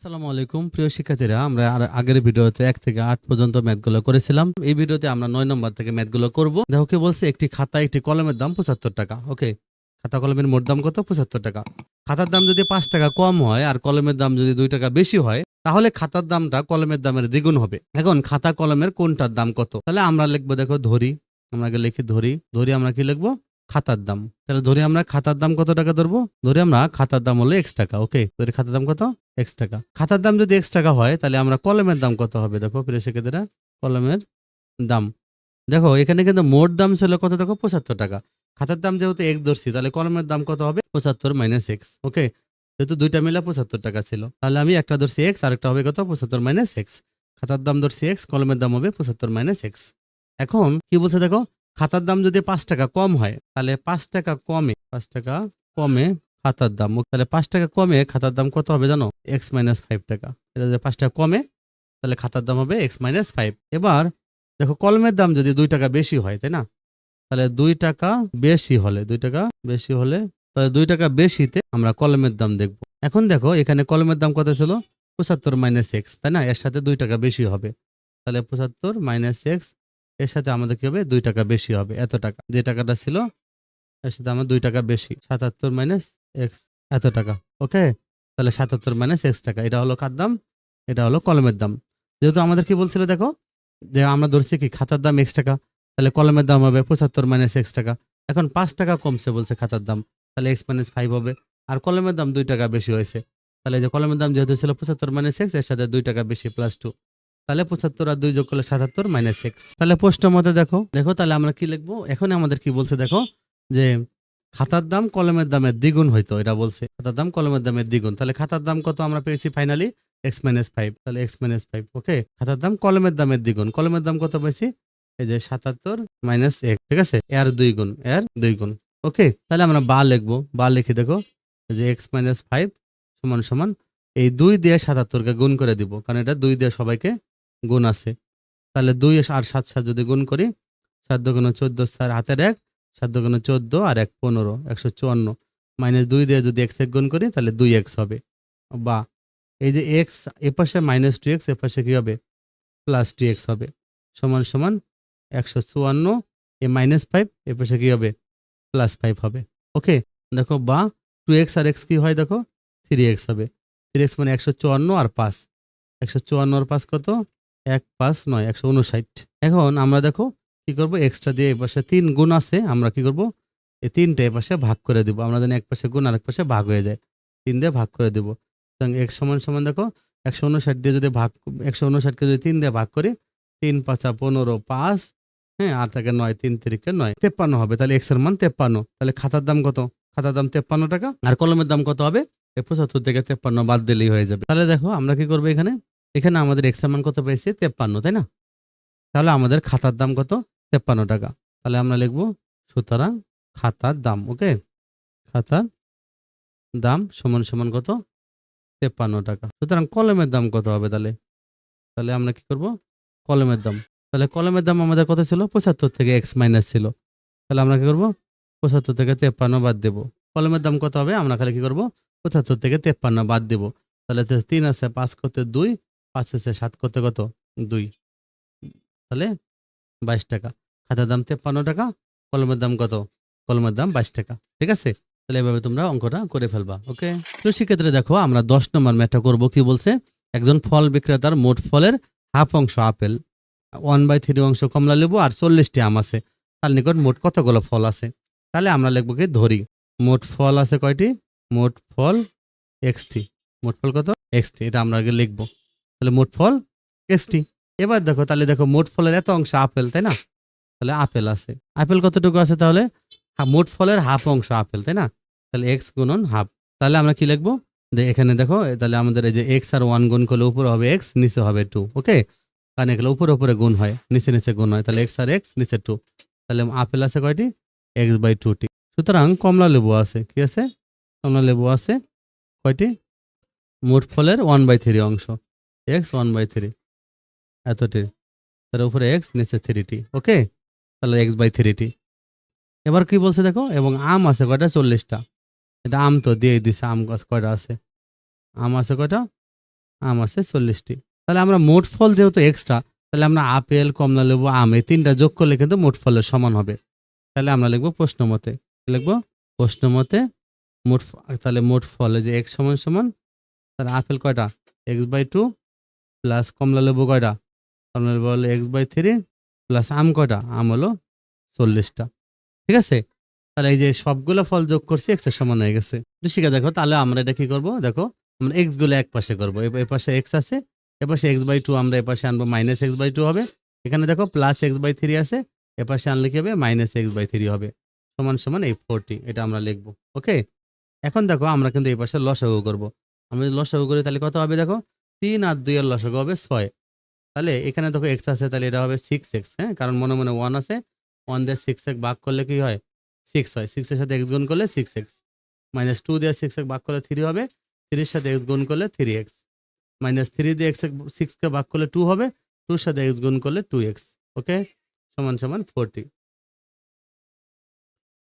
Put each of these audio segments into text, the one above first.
আসসালামু আলাইকুম। প্রিয় শিক্ষার্থীরা, আমরা আগের ভিডিওতে এক থেকে আট পর্যন্ত ম্যাথগুলো করেছিলাম। এই ভিডিওতে আমরা নয় নম্বর থেকে ম্যাথগুলো করব। দেখো কি বলছে, একটি খাতা, একটি কলমের দাম পঁচাত্তর টাকা। ওকে, খাতা, কলমের মোট দাম কত? পঁচাত্তর টাকা। খাতার দাম যদি পাঁচ টাকা কম হয় আর কলমের দাম যদি দুই টাকা বেশি হয়, তাহলে খাতার দামটা কলমের দামের দ্বিগুণ হবে। এখন খাতা, কলমের কোনটার দাম কত? তাহলে আমরা লিখব, দেখো, ধরি। আমরা লিখি ধরি। ধরি আমরা কি লিখব? খাতার দাম। তাহলে ধরি আমরা খাতার দাম কত টাকা ধরবো? ধরি আমরা খাতার দাম হলো এক্স টাকা ওকে ধরি খাতার দাম কত? এক্স টাকা। খাতার দাম যদি এক্স টাকা হয়, তাহলে আমরা কলমের দাম কত হবে? দেখো, প্রিয় শিক্ষার্থীরা, কলমের দাম। দেখো, এখানে কিন্তু মোট দাম ছিল কত? দেখো, পঁচাত্তর টাকা। খাতার দাম যেহেতু এক ধরছি, তাহলে কলমের দাম কত হবে? পঁচাত্তর মাইনাস এক্স ওকে যেহেতু দুইটা মিলে পঁচাত্তর টাকা ছিল। তাহলে আমি একটা ধরছি এক্স আর একটা হবে কত? পঁচাত্তর মাইনাস এক্স খাতার দাম ধরছি এক্স কলমের দাম হবে পঁচাত্তর মাইনাস এক্স এখন কি বলছে দেখো? খাতার দাম যদি পাঁচ টাকা কম হয়, তাহলে পাঁচ টাকা কমে, পাঁচ টাকা কমে খাতার দাম। তাহলে পাঁচ টাকা কমে খাতার দাম কত হবে জানো? এক্স মাইনাস ফাইভ টাকা। এটা যদি পাঁচ টাকা কমে, তাহলে খাতার দাম হবে এক্স মাইনাস ফাইভ। এবার দেখো কলমের দাম যদি দুই টাকা বেশি হয়, তাই না? তাহলে দুই টাকা বেশি হলে, দুই টাকা বেশি হলে, তাহলে দুই টাকা বেশিতে আমরা কলমের দাম দেখব। এখন দেখো এখানে কলমের দাম কত ছিল? পঁচাত্তর মাইনাস এক্স, তাই না? এর সাথে দুই টাকা বেশি হবে। তাহলে পঁচাত্তর মাইনাস এক্স এর সাথে আমাদের কি হবে? দুই টাকা বেশি হবে। এত টাকা। যে টাকাটা ছিল, এর সাথে আমার দুই টাকা বেশি। সাতাত্তর মাইনাস এক্স এত টাকা। ওকে তাহলে সাতাত্তর মাইনাস এক্স টাকা। এটা হলো কার দাম? এটা হলো কলমের দাম। যেহেতু আমাদের কি বলছিল দেখো? যে আমরা ধরছি কি, খাতার দাম এক্স টাকা। তাহলে কলমের দাম হবে পঁচাত্তর মাইনাস এক্স টাকা। এখন পাঁচ টাকা কমছে বলছে খাতার দাম। তাহলে এক্স মাইনাস ফাইভ হবে। আর কলমের দাম দুই টাকা বেশি হয়েছে। তাহলে যে কলমের দাম যেহেতু ছিল পঁচাত্তর মাইনাস এক্সের সাথে দুই টাকা বেশি প্লাস টু তাহলে পঁচাত্তর আর দুই যোগ করলে সাতাত্তর মাইনাস এক্স তাহলে প্রশ্ন মতে দেখো দেখো তাহলে আমরা কি লিখব? এখন আমাদের কি বলছে দেখো, যে খাতার দাম কলমের দামের দ্বিগুণ হইতো এটা বলছে। খাতার দাম কলমের দামের দ্বিগুণ। তাহলে খাতার দাম কত আমরা পেয়েছি ফাইনালি এক্স মাইনাস ফাইভ তাহলে এক্স মাইনাস ফাইভ ওকে খাতার দাম কলমের দামের দ্বিগুণ। কলমের দাম কত পেয়েছি? এই যে সাতাত্তর মাইনাস এক, ঠিক আছে? এর দুই গুণ এর দুই গুণ ওকে তাহলে আমরা বা লিখব। বা লিখে দেখো যে এক্স মাইনাস ফাইভ সমান সমান, এই দুই দিয়ে সাতাত্তরকে গুণ করে দিব। কারণ এটা দুই দিয়ে সবাইকে গুণ আছে। তাহলে দুই আর সাত সাত যদি গুণ করি, সাত গুণ চোদ্দ চার হাতের এক, সাত গুণ চোদ্দ আর এক পনেরো, একশো চুয়ান্ন। মাইনাস দুই দিয়ে যদি এক্স এক গুণ করি, তাহলে দুই এক্স হবে। বা এই যে এক্স এপাশে মাইনাস টু এক্স এপাশে কী হবে? প্লাস টু এক্স হবে। সমান সমান একশো চুয়ান্ন, এ মাইনাস ফাইভ এপাশে কী হবে? প্লাস ফাইভ হবে। ওকে? দেখো বা টু এক্স আর এক্স কী হয় দেখো? থ্রি এক্স হবে। থ্রি এক্স মানে একশো চুয়ান্ন আর পাঁচ। একশো চুয়ান্ন আর পাঁচ কত? এক পাঁচ নয়, একশো উনষাট। এখন আমরা দেখো কি করব? এক্সট্রা দিয়ে এই পাশে তিন গুণ আছে, আমরা কি করব? এই তিনটে এ পাশে ভাগ করে দিব। আমরা জানি এক পাশে গুণ আর এক পাশে ভাগ হয়ে যায়। তিন দিয়ে ভাগ করে দিব। এক সমান সমান দেখো, একশো উনষাট দিয়ে যদি ভাগ, একশো উনষাটকে যদি তিন দিয়ে ভাগ করি, তিন পাঁচা পনেরো পাঁচ হ্যাঁ আর তাকে নয়, তিন তিরিকে নয়, তেপ্পান্ন হবে। তাহলে এক্সের মান তেপ্পান্ন। তাহলে খাতার দাম কত? খাতার দাম তেপ্পান্ন টাকা। আর কলমের দাম কত হবে? পঁচাত্তর থেকে তেপ্পান্ন বাদ দিলেই হয়ে যাবে। তাহলে দেখো আমরা কি করব এখানে? এখানে আমাদের এক্সের মান কত পেয়েছি? তেপ্পান্ন, তাই না? তাহলে আমাদের খাতার দাম কত? তেপ্পান্ন টাকা। তাহলে আমরা লিখব সুতরাং খাতার দাম, ওকে? খাতার দাম সমান সমান কত? তেপ্পান্ন টাকা। সুতরাং কলমের দাম কত হবে তাহলে? তাহলে আমরা কি করব? কলমের দাম। তাহলে কলমের দাম আমাদের কত ছিল? পঁচাত্তর থেকে এক্স মাইনাস ছিল। তাহলে আমরা কি করব? পঁচাত্তর থেকে তেপ্পান্ন বাদ দেব। কলমের দাম কত হবে? আমরা খালি কি করব? পঁচাত্তর থেকে তেপ্পান্ন বাদ দেব। তাহলে তিন আছে, পাঁচ করতে দুই। পাঁচ আছে সাত করতে কত? দুই। তাহলে বাইশ টাকা। খাতার দাম তেপ্পান্ন টাকা, কলমের দাম কত? কলমের দাম বাইশ টাকা। ঠিক আছে? তাহলে এভাবে তোমরা অঙ্কটা করে ফেলবা, ওকে? তো সেক্ষেত্রে দেখো, আমরা দশ নম্বর ম্যাথটা করব, কি বলছে? একজন ফল বিক্রেতার মোট ফলের হাফ অংশ আপেল ওয়ান বাই থ্রি অংশ কমলা লেবু আর চল্লিশটি আম আছে। তার নিকট মোট কতগুলো ফল আছে? তাহলে আমরা লিখব কি? ধরি। মোট ফল আছে কয়টি? মোট ফল এক্সটি। মোট ফল কত? এক্সটি। এটা আমরা আগে লিখব। তাহলে মোট ফল এক্সটি এবার দেখো, তাহলে দেখো মোট ফলের এত অংশ আপেল, তাই না? তাহলে আপেল আছে। আপেল কতটুকু আছে তাহলে? মোট ফলের হাফ অংশ আপেল, তাই না? তাহলে এক্স গুণন হাফ। তাহলে আমরা কি লিখব? এখানে দেখো তাহলে আমাদের এই যে এক্স আর ওয়ান গুণ করলে উপরে হবে এক্স নিচে হবে টু ওকে কারণ এগুলো উপরে উপরে গুণ হয়, নিচে নিচে গুণ হয়। তাহলে এক্স আর এক্স নিচে টু তাহলে আপেল আছে কয়টি? এক্স বাই টু টি। সুতরাং কমলা লেবু আছে, কি আছে? কমলা লেবু আছে কয়টি? মোট ফলের ওয়ান বাই থ্রি অংশ। এক্স ওয়ান বাই থ্রি এতটি তার উপরে এক্স নিচে থ্রি টি ওকে তাহলে এক্স বাই থ্রি টি। এবার কি বলছে দেখো, এবং আম আছে কয়টা? চল্লিশটা এটা আম তো দিয়ে দিছে, আম গাছ কয়টা আছে? আম আছে কয়টা? আম আছে চল্লিশটি তাহলে আমরা মোট ফল যেহেতু এক্সট্রা তাহলে আমরা আপেল, কমলা, লেবু, আম এই তিনটা যোগ করলে কিন্তু মোট ফলের সমান হবে। তাহলে আমরা লিখব প্রশ্ন মতে। লিখব প্রশ্ন মতে মোট তাহলে মোট ফলে যে এক্স সমান সমান, তাহলে আপেল কয়টা? এক্স বাই টু প্লাস কমলা লেবু কয়টা? কমলা লেবু হলো এক্স বাই থ্রি প্লাস আম কয়টা? আম হলো চল্লিশটা। ঠিক আছে? তাহলে এই যে সবগুলো ফল যোগ করছি এক্সের সমান হয়ে গেছে। শিখে দেখো, তাহলে আমরা এটা কি করব? দেখো, আমরা এক্সগুলো এক পাশে করব। এ পাশে এক্স আছে এপাশে এক্স বাই টু আমরা এপাশে আনব মাইনাস এক্স বাই টু হবে। এখানে দেখো প্লাস এক্স বাই থ্রি আছে এপাশে আনলে কি হবে? মাইনাস এক্স বাই থ্রি হবে। সমান সমান এই ফোরটি এটা আমরা লিখব ওকে এখন দেখো, আমরা কিন্তু এই পাশে লসাগু করব। যদি লসাগু করি, তাহলে কত হবে দেখো? তিন আর দুই এর লসাগু হবে ছয়। তাহলে এখানে দেখো এক্স আছে, তাহলে এটা হবে সিক্স এক্স হ্যাঁ? কারণ মনে মনে ওয়ান আছে ওয়ান দিয়ে সিক্স এক্স ভাগ করলে কি হয়? সিক্স হয়। সিক্সের সাথে এক্স গুণ করলে সিক্স এক্স মাইনাস টু দিয়ে সিক্স এক্স ভাগ করলে থ্রি হবে থ্রির সাথে এক্স গুণ করলে থ্রি এক্স মাইনাস থ্রি দিয়ে এক্স সিক্সকে ভাগ করলে টু হবে টুর সাথে এক্স গুণ করলে টু এক্স ওকে সমান সমান ফোরটি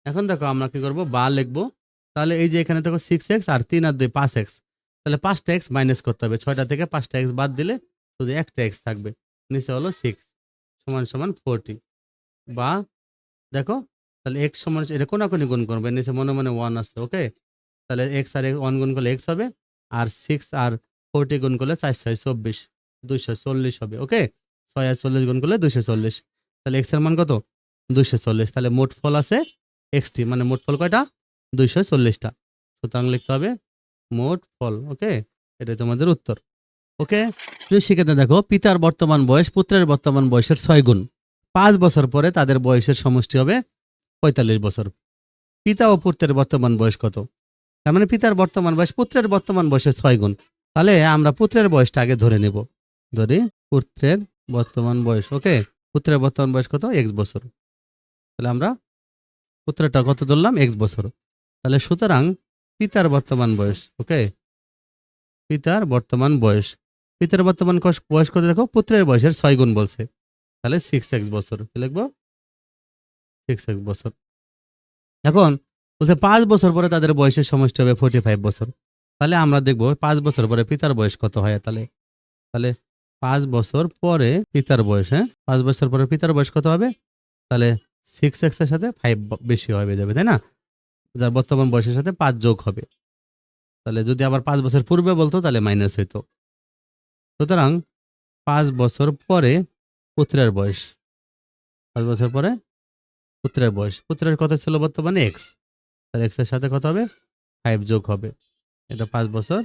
এখন দেখো আমরা কি করব? বা লিখব। তাহলে এই যে এখানে দেখো সিক্স এক্স আর তিন আর দুই, পাঁচ এক্স তাহলে পাঁচটা এক্স মাইনাস করতে হবে। ছয়টা থেকে পাঁচটা এক্স বাদ দিলে শুধু একটা এক্স থাকবে। নিচে হলো সিক্স সমান সমান ফোরটি বা দেখো, তাহলে এক্স সমান এটা কোনাকুনি গুণ করবে। নিচে মনে মনে ওয়ান আছে ওকে তাহলে এক্স আর ওয়ান গুণ করলে এক্স হবে, আর সিক্স আর ফোরটি গুণ করলে চার ছয় চব্বিশ, দুইশো চল্লিশ হবে ওকে ছয় আর চল্লিশ গুণ করলে দুইশো চল্লিশ। তাহলে এক্সের মান কত? দুইশো চল্লিশ। তাহলে মোট ফল আছে এক্সটি মানে মোট ফল কয়টা? দুইশো চল্লিশটা। সুতরাং লিখতে হবে মোট ফল, ওকে? এটাই তোমাদের উত্তর, ওকে? তুমি শিখেতে দেখো, পিতার বর্তমান বয়স পুত্রের বর্তমান বয়সের ছয় গুণ। পাঁচ বছর পরে তাদের বয়সের সমষ্টি হবে পঁয়তাল্লিশ বছর। পিতা ও পুত্রের বর্তমান বয়স কত? তার মানে পিতার বর্তমান বয়স পুত্রের বর্তমান বয়সের ছয় গুণ। তাহলে আমরা পুত্রের বয়সটা আগে ধরে নেব। ধরি, পুত্রের বর্তমান বয়স, ওকে? পুত্রের বর্তমান বয়স কত? এক্স বছর। তাহলে আমরা পুত্রটা কত ধরলাম? এক্স বছর। তাহলে সুতরাং পিতার বর্তমান বয়স ওকে পিতার বর্তমান বয়স। পিতার বর্তমান বয়স কত দেখো? পুত্রের বয়সের ছয় গুণ বলছে। তাহলে সিক্স এক্স বছর। কি লিখব? সিক্স এক্স বছর। এখন বলছে পাঁচ বছর পরে তাদের বয়সের সমষ্টি হবে ফোর্টি ফাইভ বছর। তাহলে আমরা দেখব পাঁচ বছর পরে পিতার বয়স কত হয় তাহলে? তাহলে পাঁচ বছর পরে পিতার বয়স হ্যাঁ? পাঁচ বছর পরে পিতার বয়স কত হবে? তাহলে সিক্স এক্সের সাথে ফাইভ বেশি হবে, যাবে, তাই না? যার বর্তমান বয়সের সাথে পাঁচ যোগ হবে। তাহলে যদি আবার পাঁচ বছর পূর্বে বলতো, তাহলে মাইনাস হইতো। সুতরাং পাঁচ বছর পরে পুত্রের বয়স। পাঁচ বছর পরে পুত্রের বয়স। পুত্রের কথা ছিল বর্তমানে এক্স তাহলে এক্সের সাথে কত হবে? ফাইভ যোগ হবে। এটা পাঁচ বছর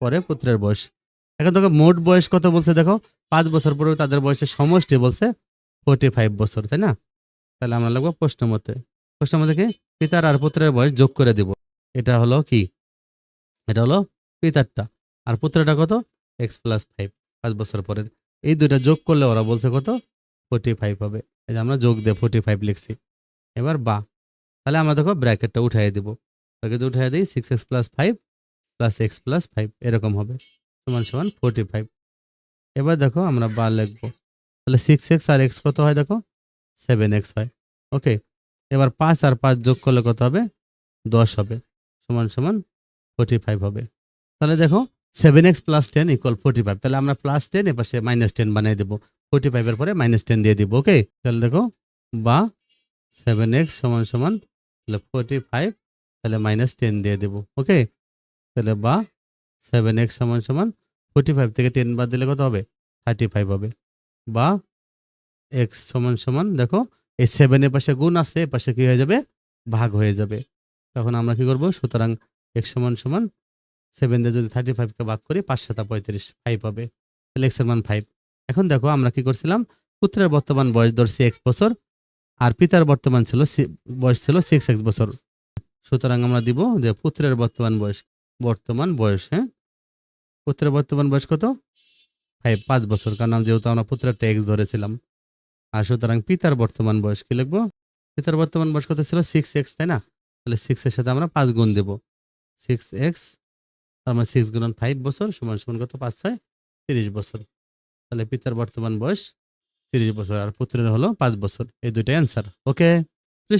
পরে পুত্রের বয়স। এখন তোকে মোট বয়স কত বলছে দেখো? পাঁচ বছর পরে তাদের বয়সের সমষ্টি বলছে ফোর্টি ফাইভ বছর, তাই না? তাহলে আমরা লাগবো প্রশ্ন মতে। প্রশ্ন মতে কি? পিতার আর পুত্রের বয়স যোগ করে দিব। এটা হলো কি? এটা হলো পিতারটা। আর পুত্রটা কত? এক্স প্লাস ফাইভ পাঁচ বছর পরের। এই দুইটা যোগ করলে ওরা বলছে কত? ফোর্টি ফাইভ হবে। এই যে আমরা যোগ দিয়ে ফোর্টি ফাইভ লিখছি। এবার বা। তাহলে আমরা দেখো ব্র্যাকেটটা উঠাই দিব। ব্র্যাকেট উঠাই দিই six x plus five plus x plus five এরকম হবে। সমান সমান ফোর্টি ফাইভ এবার দেখো আমরা বা লিখব। তাহলে সিক্স এক্স আর এক্স কত হয় দেখো? সেভেন এক্স হয়। ওকে এবার পাঁচ আর পাঁচ যোগ করলে কত হবে? দশ হবে। সমান সমান ফোর্টি ফাইভ হবে। তাহলে দেখো seven x plus ten equal forty five তাহলে আমরা প্লাস টেন এপাশে মাইনাস টেন বানিয়ে দেবো। ফোর্টি ফাইভের পরে মাইনাস টেন দিয়ে দিব ওকে তাহলে দেখো, বা সেভেন এক্স সমান সমান তাহলে ফোর্টি ফাইভ তাহলে মাইনাস টেন দিয়ে দেবো ওকে তাহলে বা সেভেন এক্স সমান সমান ফোর্টি ফাইভ থেকে টেন বাদ দিলে কত হবে? থার্টি ফাইভ হবে। বা এক্স সমান সমান, দেখো এই সেভেনের পাশে গুণ আছে পাশে কি হয়ে যাবে? ভাগ হয়ে যাবে। তখন আমরা কি করব? সুতরাং এক্স সমান সমান সেভেন দিয়ে যদি থার্টি ফাইভকে ভাগ করি, পাঁচ সাতা পঁয়ত্রিশ ফাইভ হবে। তাহলে এক্সের মান ফাইভ এখন দেখো, আমরা কি করছিলাম? পুত্রের বর্তমান বয়স ধরছি এক্স বছর, আর পিতার বর্তমান ছিল বয়স ছিল সিক্স এক্স বছর। সুতরাং আমরা দিব যে পুত্রের বর্তমান বয়স বর্তমান বয়স হ্যাঁ? পুত্রের বর্তমান বয়স কত? ফাইভ পাঁচ বছর। কারণ যেহেতু আমরা পুত্রেরটা এক্স ধরেছিলাম। আর সুতরাং পিতার বর্তমান বয়স কি লিখব? পিতার বর্তমান বয়স কত ছিল? সিক্স এক্স তাই না? তাহলে সিক্স এর সাথে আমরা পাঁচ গুণ দেবো। সিক্স এক্স তার মানে সিক্স গুণন ফাইভ বছর সমান সমান কত? পাঁচ ছয়, তিরিশ বছর। তাহলে পিতার বর্তমান বয়স তিরিশ বছর আর পুত্রের হলো পাঁচ বছর। এই দুইটা অ্যান্সার ওকে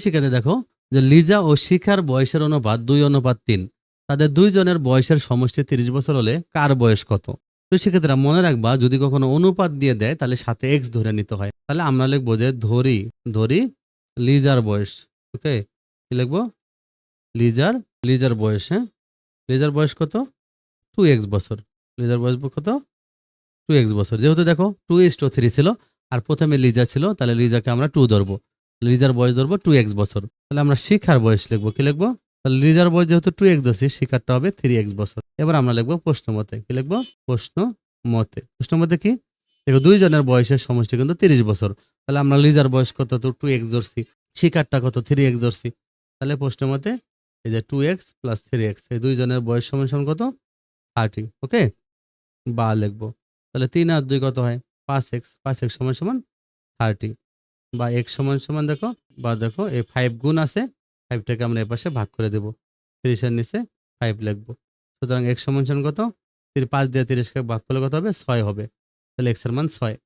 শিখাতে দেখো যে লিজা ও শিখার বয়সের অনুপাত দুই, অনুপাত তিন। তাদের দুইজনের বয়সের সমষ্টি তিরিশ বছর হলে কার বয়স কত? তো সেক্ষেত্রে মনে রাখবা, যদি কখনো অনুপাত দিয়ে দেয়, তাহলে সাথে এক্স ধরে নিতে হয়। তাহলে আমরা লিখব যে ধরি ধরি লিজার বয়স ওকে কি লিখব? লিজার লিজার বয়স হ্যাঁ? লিজার বয়স কত? টু এক্স বছর। লিজার বয়স কত? টু এক্স বছর। যেহেতু দেখো টু এস টু থ্রি ছিল, আর প্রথমে লিজা ছিল, তাহলে লিজাকে আমরা টু ধরবো। লিজার বয়স ধরবো টু এক্স বছর। তাহলে আমরা শিখার বয়স লিখব। কি লিখব? তাহলে বয়স যেহেতু টু এক্স ধরছি শিকারটা হবে থ্রি এক্স বছর। এবার আমরা লিখব প্রশ্ন মতে। কি লিখব? প্রশ্ন মতে। প্রশ্ন মতে কি? দেখো দুইজনের বয়সের সমষ্টি কিন্তু তিরিশ বছর। তাহলে আমরা লিজার বয়স কত? তো টু এক্স ধরছি। শিকারটা কত? থ্রি এক্স ধরছি। তাহলে প্রশ্ন মতে এই যে two x plus three x এই দুইজনের বয়স সমান কত? থার্টি ওকে বা লিখব। তাহলে তিন আর দুই কত হয়? পাঁচ এক্স পাঁচ এক্স সমান সমান থার্টি বা এক্স সমান সমান দেখো, বা দেখো, এই ফাইভ গুণ আছে ফাইভটাকে আমরা এপাশে ভাগ করে দেবো। তিরিশের নিচে ফাইভ লিখব। সুতরাং এক্স সমান কত? পাঁচ দিয়ে তিরিশকে ভাগ করলে কত হবে? ছয় হবে। তাহলে এক্সের মান ছয়।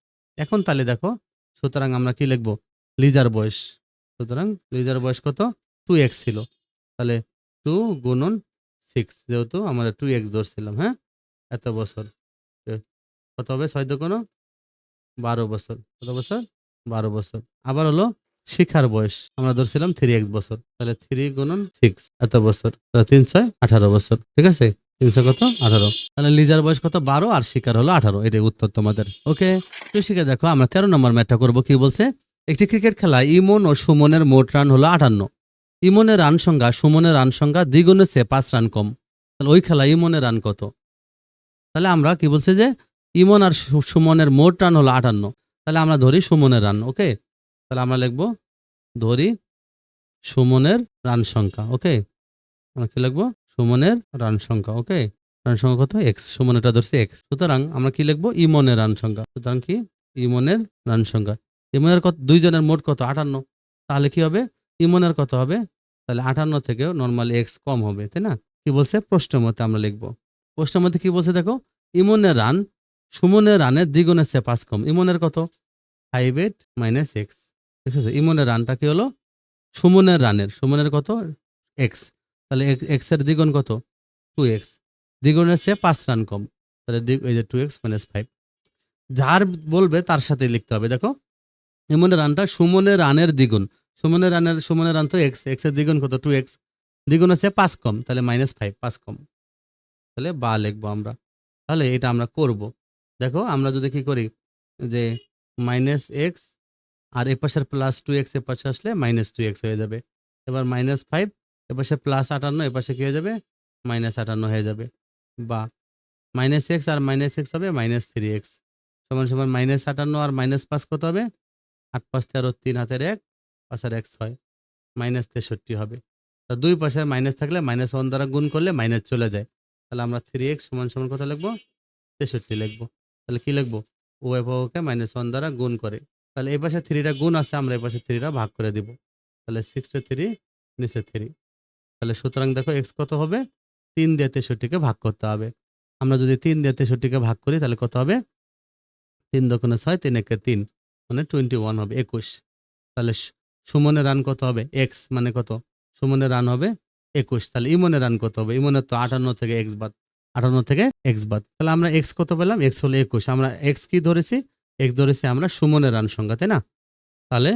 এখন তাহলে দেখো, সুতরাং আমরা কি লিখব? লিজার বয়স। সুতরাং লিজার বয়স কত? টু এক্স ছিল। তাহলে টু গুণন সিক্স যেহেতু আমরা টু এক্স ধরছিলাম হ্যাঁ? এত বছর। কত হবে? ছয় কোনো বারো বছর। কত বছর? বারো বছর। আবার হলো শিখার বয়স। আমরা ধরছিলাম থ্রি এক্স বছর। তাহলে থ্রি গুণন সিক্স এত বছর? তিন ছয়, আঠারো বছর। ঠিক আছে? তিনশো কত? আঠারো। তাহলে লিজার বয়স কত? বারো, আর শিকার হলো আঠারো। এটাই উত্তর তোমাদের। ওকে? তো শিখে দেখো, আমরা তেরো নম্বর ম্যাচটা করব। কি বলছে? একটি ক্রিকেট খেলায় ইমন ও সুমনের মোট রান হলো আটান্ন। ইমনের রান সংখ্যা, সুমনের রান সংখ্যা দ্বিগুণের চেয়ে পাঁচ রান কম। তাহলে ওই খেলা ইমনের রান কত? তাহলে আমরা কি বলছে যে, ইমন আর সুমনের মোট রান হলো আটান্ন। তাহলে আমরা ধরি সুমনের রান, ওকে? তাহলে আমরা লিখব ধরি সুমনের রান সংখ্যা ওকে আমরা কি লিখব? সুমনের রান সংখ্যা ওকে রান সংখ্যা কত? এক্স সুমনেরটা ধরছি এক্স সুতরাং আমরা কি লিখব? ইমনের রান সংখ্যা। সুতরাং কি? ইমনের রান সংখ্যা। ইমনের কত? দুইজনের মোট কত? আটান্ন। তাহলে কি হবে? ইমনের কত হবে? তাহলে আটান্ন থেকেও নর্মালি এক্স কম হবে, তাই না? কি বলছে? প্রশ্ন মতে আমরা লিখব। প্রশ্ন মতে কি বলছে দেখো? ইমনের রান, সুমনের রানের দ্বিগুণের চেয়ে পাঁচ কম। ইমনের কত? ফাইভ এইট মাইনাস এক্স ঠিক আছে ইমনের রানটা কি হলো? সুমনের রানের। সুমনের কত? এক্স তাহলে এক্সের দ্বিগুণ কত? টু এক্স দ্বিগুণের চেয়ে পাঁচ রান কম। তাহলে এই যে টু এক্স মাইনাস ফাইভ যার বলবে তার সাথে লিখতে হবে। দেখো, ইমনের রানটা সুমনের রানের দ্বিগুণ। সুমনের রানের, সুমনের রান তো এক্স এক্সের দ্বিগুণ কত? টু এক্স দ্বিগুণ আছে পাঁচ কম। তাহলে মাইনাস ফাইভ পাঁচ কম। তাহলে বা লিখব আমরা। তাহলে এটা আমরা করব। দেখো, আমরা যদি কি করি? যে মাইনাস এক্স আর এ পাশের প্লাস টু এক্স এ পাশে আসলে মাইনাস টু এক্স হয়ে যাবে। এবার মাইনাস ফাইভ এ পাশে প্লাস আটান্ন এ পাশে কি হয়ে যাবে? মাইনাস আটান্ন হয়ে যাবে। বা মাইনাস এক্স আর মাইনাস এক্স হবে মাইনাস থ্রি এক্স সমান সমান মাইনাস আটান্ন আর মাইনাস পাঁচ কত হবে? আট পাঁচ তেরো তিন হাতের এক পাঁচ আর এক ছয়। মাইনাস তেষট্টি হবে। তা দুই পাশের মাইনাস থাকলে মাইনাস ওয়ান দ্বারা গুণ করলে মাইনাস চলে যায়। তাহলে আমরা থ্রি এক্স সমান সমান কত লিখব? তেষট্টি লিখব। তাহলে কি লিখব? ও এফকে মাইনাস ওয়ান দ্বারা গুণ করে। তাহলে এই পাশে থ্রিটা গুণ আছে, আমরা এই পাশে থ্রিটা ভাগ করে দিব। তাহলে সিক্সটি থ্রি নিচে থ্রি তাহলে সুতরাং দেখো এক্স কত হবে? তিন দিয়ে তেষট্টিকে ভাগ করতে হবে। আমরা যদি তিন দিয়ে তেষট্টিকে ভাগ করি, তাহলে কত হবে? তিন দোকানে ছয়, তিন একে তিন মানে টোয়েন্টি ওয়ান হবে, একুশ। তাহলে সুমনের রান কত হবে? এক্স মানে কত? সুমনের রান হবে একুশ। তাহলে ইমনের রান কত হবে? ইমনের তো আটান্ন থেকে এক্স বাদ, আটান্ন থেকে এক্স বাদ। তাহলে আমরা এক্স কত পেলাম? এক্স হলো একুশ। আমরা এক্স কি ধরেছি? এক্স ধরেছি আমরা সুমনের রান সংখ্যা, তাই না? তাহলে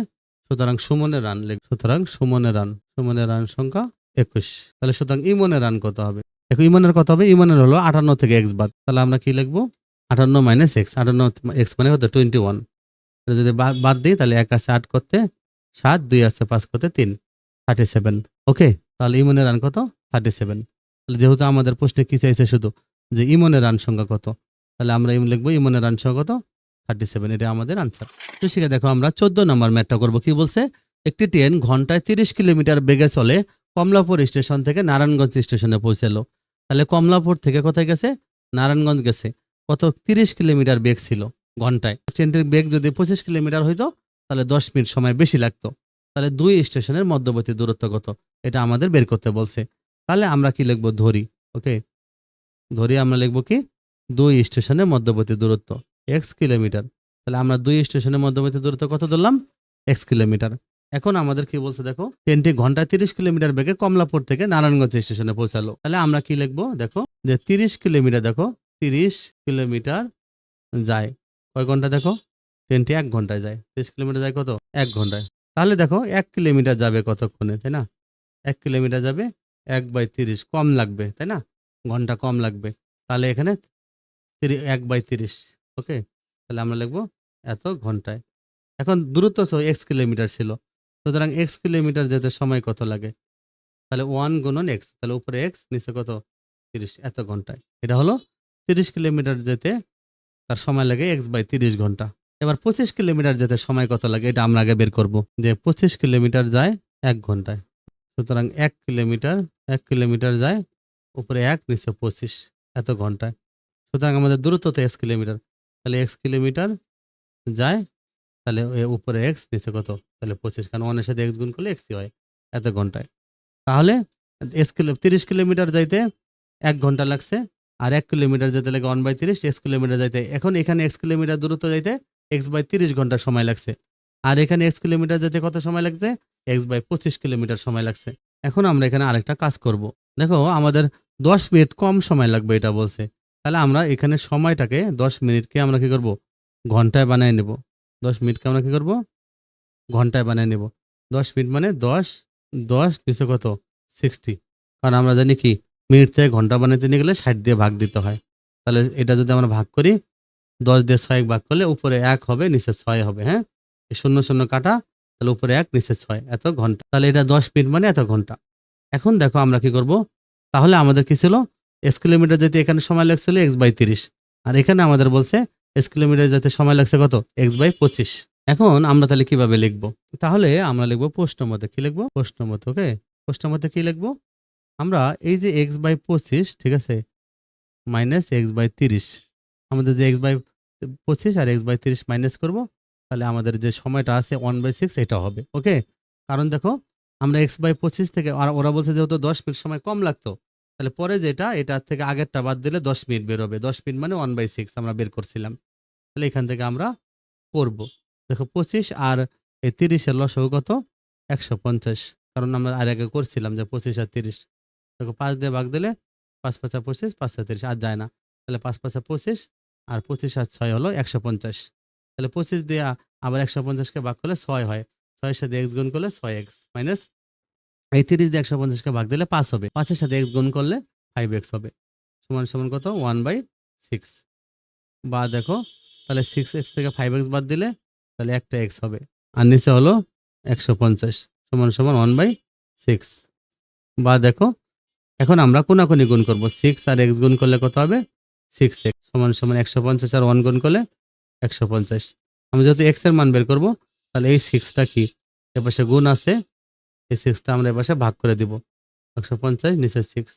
সুতরাং সুমনের রান লিখ, সুতরাং সুমনের রান সুমনের রান সংখ্যা একুশ। তাহলে সুতরাং ইমনের রান কত হবে? দেখো, ইমনের কত হবে? ইমনের হলো আটান্ন থেকে এক্স বাদ। তাহলে আমরা কি লিখব? আটান্ন মাইনাস এক্স। আটান্ন এক্স মানে কত টোয়েন্টি ওয়ান যদি বাদ দিই, তাহলে এক আছে আট করতে সাত, দুই আছে পাঁচ করতে তিন। Thirty seven okay? তাহলে ইমনের রান কত? থার্টি সেভেন তাহলে যেহেতু আমাদের প্রশ্নে কি চাইছে শুধু, যে ইমনের রান সংখ্যা কত, তাহলে আমরা ইম লিখব ইমনের রান সংখ্যা কত? থার্টি সেভেন এটা আমাদের আনসার তো শিখে দেখো আমরা চোদ্দ নম্বর ম্যাটটা করব। কি বলছে? একটি ট্রেন ঘন্টায় তিরিশ কিলোমিটার বেগে চলে কমলাপুর স্টেশন থেকে নারায়ণগঞ্জ স্টেশনে পৌঁছালো। তাহলে কমলাপুর থেকে কোথায় গেছে? নারায়ণগঞ্জ গেছে। কত? তিরিশ কিলোমিটার বেগ ছিল ঘন্টায়। ট্রেনটির বেগ যদি পঁচিশ কিলোমিটার হইতো, তাহলে দশ মিনিট সময় বেশি লাগতো। তাহলে দুই স্টেশনের মধ্যবর্তী দূরত্ব কত? এটা আমাদের বের করতে বলছে। তাহলে আমরা কি লিখব? ধরি। ওকে? ধরি আমরা লিখব কি? দুই স্টেশনের মধ্যবর্তী দূরত্ব। এক্স কিলোমিটার তাহলে আমরা দুই স্টেশনের মধ্যবর্তী দূরত্ব কত ধরলাম? এক্স কিলোমিটার এখন আমাদের কি বলছে দেখো? ট্রেনটি ঘন্টায় তিরিশ কিলোমিটার বেগে কমলাপুর থেকে নারায়ণগঞ্জ স্টেশনে পৌঁছালো। তাহলে আমরা কি লিখব? দেখো, যে তিরিশ কিলোমিটার দেখো, তিরিশ কিলোমিটার যায়। কয় ঘণ্টা দেখো? ট্রেনটি এক ঘন্টায় যায়। তিরিশ কিলোমিটার যায় কত? এক ঘন্টায়। তাহলে দেখো, এক কিলোমিটার যাবে কতক্ষণে, তাই না? এক কিলোমিটার যাবে এক বাই তিরিশ, কম লাগবে, তাই না? ঘণ্টা কম লাগবে। তাহলে এখানে এক বাই তিরিশ। ওকে? তাহলে আমরা লিখব এত ঘন্টায়। এখন দূরত্ব তো এক্স কিলোমিটার ছিল। সুতরাং এক্স কিলোমিটার যেতে সময় কত লাগে? তাহলে ওয়ান গুণন এক্স তাহলে উপরে এক্স নিচে কত? তিরিশ, এত ঘন্টায়। এটা হলো তিরিশ কিলোমিটার যেতে তার সময় লাগে এক্স বাই তিরিশ ঘণ্টা। এবার পঁচিশ কিলোমিটার যেতে সময় কত লাগে? এটা আমরা আগে বের করব যে পঁচিশ কিলোমিটার যায় এক ঘন্টায়। সুতরাং এক কিলোমিটার এক কিলোমিটার যায় উপরে এক, নিচে পঁচিশ, এত ঘন্টায়। সুতরাং আমাদের দূরত্ব তো এক্স কিলোমিটার। তাহলে এক্স কিলোমিটার যায়, তাহলে উপরে এক্স নিচে কত? তাহলে পঁচিশ, কারণ ওয়ানের সাথে এক্স গুণ করলে এক্সই হয় এত ঘন্টায়। তাহলে এক্স কিলো, তিরিশ কিলোমিটার যাইতে এক ঘণ্টা লাগছে, আর এক কিলোমিটার যেতে লাগে ওয়ান বাই তিরিশ এক্স কিলোমিটার যাইতে, এখন এখানে এক্স কিলোমিটার দূরত্ব যাইতে এক্স বাই তিরিশ ঘণ্টা সময় লাগছে, আর এখানে এক্স কিলোমিটার যেতে কত সময় লাগছে? এক্স বাই পঁচিশ কিলোমিটার সময় লাগছে। এখন আমরা এখানে আরেকটা কাজ করব। দেখো, আমাদের দশ মিনিট কম সময় লাগবে এটা বলছে। তাহলে আমরা এখানে সময়টাকে দশ মিনিটকে আমরা কি করব? ঘন্টায় বানিয়ে নেব। দশ মিনিটকে আমরা কি করব? ঘন্টায় বানিয়ে নেব। দশ মিনিট মানে দশ দশ নিচে কত? সিক্সটি কারণ আমরা জানি কি, মিনিট থেকে ঘণ্টা বানাতে নিয়ে গেলে ষাট দিয়ে ভাগ দিতে হয়। তাহলে এটা যদি আমরা ভাগ করি, দশ দিয়ে ছয় ভাগ করলে উপরে এক হবে, নিচে ছয় হবে হ্যাঁ? শূন্য শূন্য কাটা, তাহলে উপরে এক, নিচে ছয়, এত ঘণ্টা। তাহলে এটা দশ মিনিট মানে এত ঘণ্টা। এখন দেখো আমরা কি করব? তাহলে আমাদের কি ছিল? এস কিলোমিটার যেতে এখানে সময় লাগছিল এক্স বাই তিরিশ। আর এখানে আমাদের বলছে এক্স কিলোমিটার যেতে সময় লাগছে কত? এক্স বাই পঁচিশ। এখন আমরা তাহলে কীভাবে লিখব? তাহলে আমরা লিখব প্রশ্ন মতে। কি লিখব? প্রশ্ন মতে, ওকে? প্রশ্ন মতে কি লিখব? আমরা এই যে এক্স বাই পঁচিশ, ঠিক আছে? মাইনাস এক্স বাই তিরিশ। আমাদের যে এক্স বাই পঁচিশ আর এক্স বাই তিরিশ মাইনাস করব, তাহলে আমাদের যে সময়টা আছে ওয়ান বাই সিক্স এটা হবে, ওকে? কারণ দেখো, আমরা এক্স বাই পঁচিশ থেকে, আর ওরা বলছে যেহেতু দশ মিনিট সময় কম লাগতো তাহলে পরে যেটা এটার থেকে আগেরটা বাদ দিলে দশ মিনিট বেরোবে দশ মিনিট মানে ওয়ান বাই সিক্স আমরা বের করছিলাম। তাহলে এখান থেকে আমরা করব। দেখো পঁচিশ আর এই তিরিশের লসও কত? একশো পঞ্চাশ। কারণ আমরা আর আগে করছিলাম যে পঁচিশ আর তিরিশ। দেখো পাঁচ দিয়ে ভাগ দিলে পাঁচ পাঁচা পঁচিশ, পাঁচ তিরিশ, আর যায় না। তাহলে পাঁচ পাঁচা পঁচিশ আর পঁচিশ আর ছয় হলো একশো পঞ্চাশ। তাহলে পঁচিশ দিয়ে আবার একশো পঞ্চাশকে ভাগ করলে ছয় হয়। ছয়ের সাথে এক্স গুণ করলে ছয় এক্স মাইনাস এই তিরিশ দিয়ে একশো পঞ্চাশকে ভাগ দিলে পাঁচ হবে। পাঁচের সাথে এক্স গুণ করলে ফাইভ এক্স হবে। সমান সমান কত? ওয়ান বাই সিক্স বা দেখো, তাহলে সিক্স এক্স থেকে ফাইভ এক্স বাদ দিলে তাহলে একটা এক্স হবে। আর নিচে হলো একশো পঞ্চাশ। সমান সমান ওয়ান বাই সিক্স বা দেখো, এখন আমরা কোনাকুনি গুণ করব। সিক্স আর এক্স গুণ করলে কত হবে? সিক্স এক্স সমান সমান একশো পঞ্চাশ আর ওয়ান গুণ করলে একশো পঞ্চাশ। আমি যেহেতু এক্সের মান বের করব, তাহলে এই সিক্সটা কি? এপাশে গুণ আছে এই সিক্সটা আমরা এপাশে ভাগ করে দিব। একশো পঞ্চাশ, নিচে সিক্স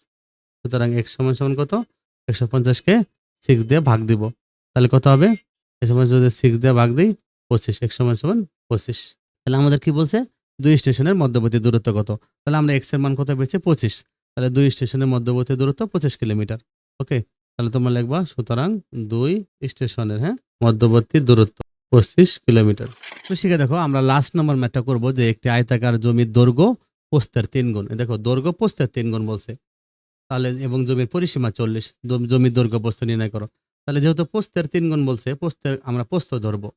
সুতরাং এক্স সমান সমান কত? একশো পঞ্চাশকে সিক্স দিয়ে ভাগ দিব। তাহলে কত হবে? এই সময় যদি সিক্স দিয়ে ভাগ দিই, পঁচিশ। এক সমান সমান পঁচিশ। তাহলে আমাদের কি বলছে? দুই স্টেশনের মধ্যবর্তী দূরত্ব কত? তাহলে আমরা এক্সের মান কত পেয়েছি? পঁচিশ। তাহলে দুই স্টেশনের মধ্যবর্তী দূরত্ব পঁচিশ কিলোমিটার। ওকে? তাহলে তোমরা লিখবা সুতরাং দুই স্টেশনের হ্যাঁ? মধ্যবর্তী দূরত্ব পঁচিশ কিলোমিটার। তো শিখে দেখো, আমরা লাস্ট নম্বর ম্যাটটা করব যে একটি আয়তাকার জমির দৈর্ঘ্য পোস্তের তিন গুণ। দেখো, দৈর্ঘ্য পোস্তের তিন গুণ বলছে। তাহলে, এবং জমির পরিসীমা চল্লিশ জমির দৈর্ঘ্য পোস্ত নির্ণয় করো। তাহলে যেহেতু পোস্তের তিন গুণ বলছে পোস্তের আমরা পোস্ত ধরবো।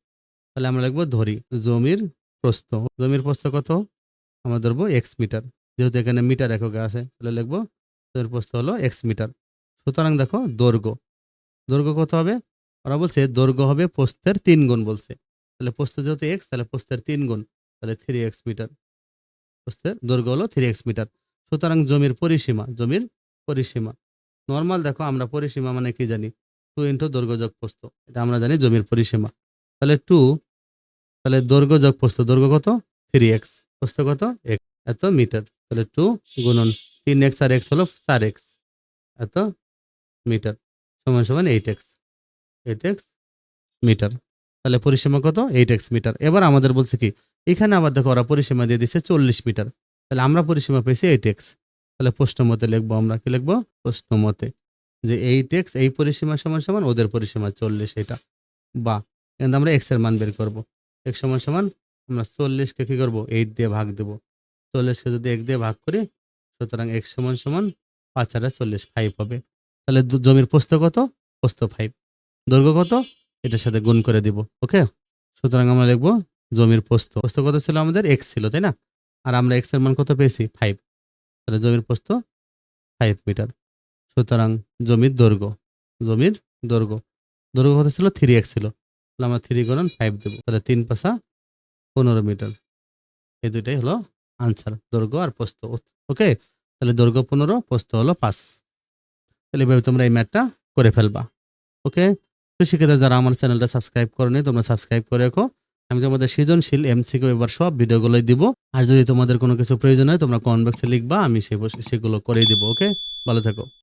তাহলে আমরা লিখব ধরি, জমির প্রস্থ। জমির প্রস্থ কত? আমরা ধরবো এক্স মিটার। যেহেতু এখানে মিটার এককে আছে, তাহলে লিখব জমির প্রস্থ হলো এক্স মিটার। সুতরাং দেখো, দৈর্ঘ্য। দৈর্ঘ্য কত হবে? ওরা বলছে দৈর্ঘ্য হবে পোস্তের তিন গুণ বলছে। তাহলে পোস্ত যেহেতু এক্স তাহলে পোস্তের তিন গুণ, তাহলে থ্রি এক্স মিটার পোস্তের দৈর্ঘ্য হলো থ্রি এক্স মিটার সুতরাং জমির পরিসীমা জমির পরিসীমা। নর্মাল দেখো, আমরা পরিসীমা মানে কি জানি? টু ইন্টু দৈর্ঘ্য যোগ পোস্ত এটা আমরা জানি জমির পরিসীমা। তাহলে টু তাহলে দৈর্ঘ্য যোগ পোস্ত দৈর্ঘ্য কত? থ্রি এক্স পোস্ত কত? এক্স এত মিটার তাহলে টু গুণন তিন এক্স আর এক্স হলো চার এক্স এত মিটার সমান সমান eight x eight x metre তাহলে পরিসীমা কত? এইট এক্স মিটার এবার আমাদের বলছে কি, এখানে আবার দেখো ওরা পরিসীমা দিয়ে দিচ্ছে চল্লিশ মিটার তাহলে আমরা পরিসীমা পেয়েছি এইট এক্স তাহলে প্রশ্ন মতে লিখব, আমরা কি লিখব? প্রশ্ন মতে। যে এইট এক্স এই পরিসীমা সমান সমান ওদের পরিসীমা চল্লিশ এটা। বা কিন্তু আমরা এক্সের মান বের করব। এক সমান সমান আমরা চল্লিশকে কী করব? এইট দিয়ে ভাগ দেবো। চল্লিশকে যদি এক দিয়ে ভাগ করি, সুতরাং এক সমান সমান পাঁচ হাজার চল্লিশ ফাইভ হবে। তাহলে জমির পোস্ত কত? পোস্ত ফাইভ দৈর্ঘ্য কত? এটার সাথে গুণ করে দিব, ওকে? সুতরাং আমরা লিখব জমির প্রস্থ প্রস্থ কত ছিল আমাদের? এক্স ছিল, তাই না? আর আমরা এক্সের মান কত পেয়েছি? ফাইভ তাহলে জমির প্রস্থ ফাইভ মিটার সুতরাং জমির দৈর্ঘ্য জমির দৈর্ঘ্য। দৈর্ঘ্য কত ছিল? থ্রি এক্স ছিল। তাহলে আমরা থ্রি গুণন ফাইভ দেবো। তাহলে তিন পাশা পনেরো মিটার এই দুইটাই হলো আনসার দৈর্ঘ্য আর প্রস্থ ওকে? তাহলে দৈর্ঘ্য পনেরো প্রস্থ হলো পাঁচ। তাহলে এভাবে তোমরা এই ম্যাথটা করে ফেলবা। ওকে? তো সেক্ষেত্রে যারা আমার চ্যানেলটা সাবস্ক্রাইব করেনি তোমরা সাবস্ক্রাইব করে রাখো। আমি তোমাদের সৃজনশীল এমসিকিউ এবার সব ভিডিওগুলোই দিব। আর যদি তোমাদের কোনো কিছু প্রয়োজন হয়, তোমরা কমেন্ট বক্সে লিখবা, আমি সেগুলো করেই দিব ওকে ভালো থাকো।